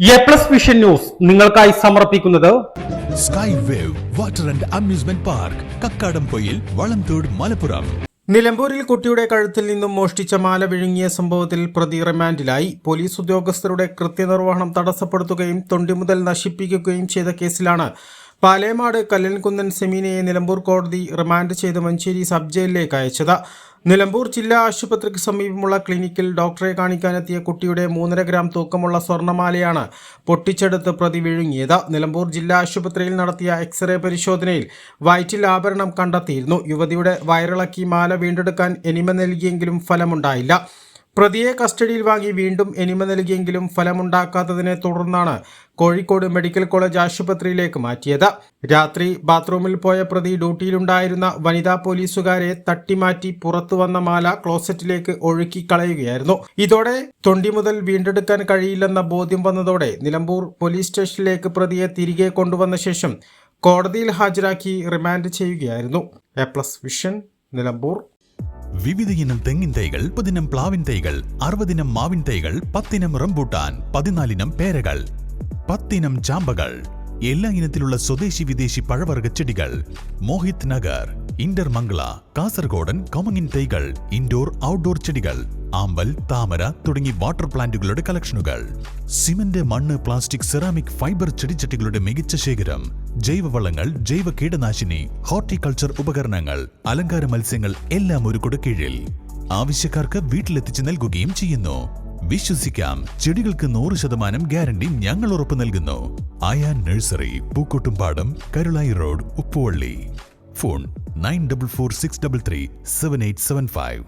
A plus vision news നിങ്ങൾക്കായി സമർപ്പിക്കുന്നത് sky wave water and amusement park Kakkadampoyil Valamthode Malappuram നിലമ്പൂരിൽ കുട്ടിയുടെ കഴുത്തിൽ നിന്നും മോഷ്ടിച്ച മാല വിഴുങ്ങിയ സംഭവത്തിൽ പ്രതി റിമാൻഡിലായി. പോലീസ് ഉദ്യോഗസ്ഥരുടെ കൃത്യനിർവഹണം തടസ്സപ്പെടുത്തുകയും തൊണ്ടി മുതൽ നശിപ്പിക്കുകയും ചെയ്ത കേസിലാണ്. പാലേമാട് കല്ലൻകുന്നൻ സെമീനയെ നിലമ്പൂർ കോടതി റിമാൻഡ് ചെയ്ത് മഞ്ചേരി സബ് ജയിലിലേക്ക് അയച്ചത്. നിലമ്പൂർ ജില്ലാ ആശുപത്രിക്ക് സമീപമുള്ള ക്ലിനിക്കിൽ ഡോക്ടറെ കാണിക്കാനെത്തിയ കുട്ടിയുടെ മൂന്നര ഗ്രാം തൂക്കമുള്ള സ്വർണമാലയാണ് പൊട്ടിച്ചെടുത്ത് പ്രതി വിഴുങ്ങിയത്. നിലമ്പൂർ ജില്ലാ ആശുപത്രിയിൽ നടത്തിയ എക്സ്റേ പരിശോധനയിൽ വയറ്റിൽ ആഭരണം കണ്ടെത്തിയിരുന്നു. യുവതിയുടെ വയറിളക്കി മാല വീണ്ടെടുക്കാൻ എനിമ നൽകിയെങ്കിലും ഫലമുണ്ടായില്ല. പ്രതിയെ കസ്റ്റഡിയിൽ വാങ്ങി വീണ്ടും എനിമ നൽകിയെങ്കിലും ഫലമുണ്ടാക്കാത്തതിനെ തുടർന്നാണ് കോഴിക്കോട് മെഡിക്കൽ കോളേജ് ആശുപത്രിയിലേക്ക് മാറ്റിയത്. രാത്രി ബാത്റൂമിൽ പോയ പ്രതി ഡ്യൂട്ടിയിലുണ്ടായിരുന്ന വനിതാ പോലീസുകാരെ തട്ടിമാറ്റി പുറത്തു വന്ന മാല ക്ലോസറ്റിലേക്ക് ഒഴുക്കി കളയുകയായിരുന്നു. ഇതോടെ തൊണ്ടി മുതൽ വീണ്ടെടുക്കാൻ കഴിയില്ലെന്ന ബോധ്യം വന്നതോടെ നിലമ്പൂർ പോലീസ് സ്റ്റേഷനിലേക്ക് പ്രതിയെ തിരികെ കൊണ്ടുവന്ന ശേഷം കോടതിയിൽ ഹാജരാക്കി റിമാൻഡ് ചെയ്യുകയായിരുന്നു. A plus vision Nilambur. വിവിധ ഇനം തെങ്ങിൻ തൈകൾ മുപ്പതിനം പ്ലാവിൻ തൈകൾ അറുപതിനം മാവിൻ തൈകൾ പത്തിനം റംബൂട്ടാൻ പതിനാലിനം പേരകൾ പത്തിനം ചാമ്പകൾ എല്ലാ ഇനത്തിലുള്ള സ്വദേശി വിദേശി പഴവർഗ ചെടികൾ മോഹിത് നഗർ ഇന്റർമംഗള കാസർഗോഡൻ കമങ്ങിൻ തൈകൾ ഇൻഡോർ ഔട്ട്ഡോർ ചെടികൾ ആമ്പൽ താമര തുടങ്ങി വാട്ടർ പ്ലാന്റുകളുടെ കളക്ഷനുകൾ. സിമന്റ് മണ്ണ് പ്ലാസ്റ്റിക് സെറാമിക് ഫൈബർ ചെടിച്ചട്ടികളുടെ മികച്ച ശേഖരം ജൈവവളങ്ങൾ ജൈവ കീടനാശിനി ഹോർട്ടിക്കൾച്ചർ ഉപകരണങ്ങൾ അലങ്കാര മത്സ്യങ്ങൾ എല്ലാം ഒരു കുടക്കീഴിൽ ആവശ്യക്കാർക്ക് വീട്ടിലെത്തിച്ച് നൽകുകയും ചെയ്യുന്നു. വിശ്വസിക്കാം ചെടികൾക്ക് നൂറ് ശതമാനം ഗ്യാരണ്ടി ഞങ്ങൾ ഉറപ്പു നൽകുന്നു. Ayan nursery Pookkottumpadam Karulai road Uppuvally. Phone nine double four six double three seven eight seven five.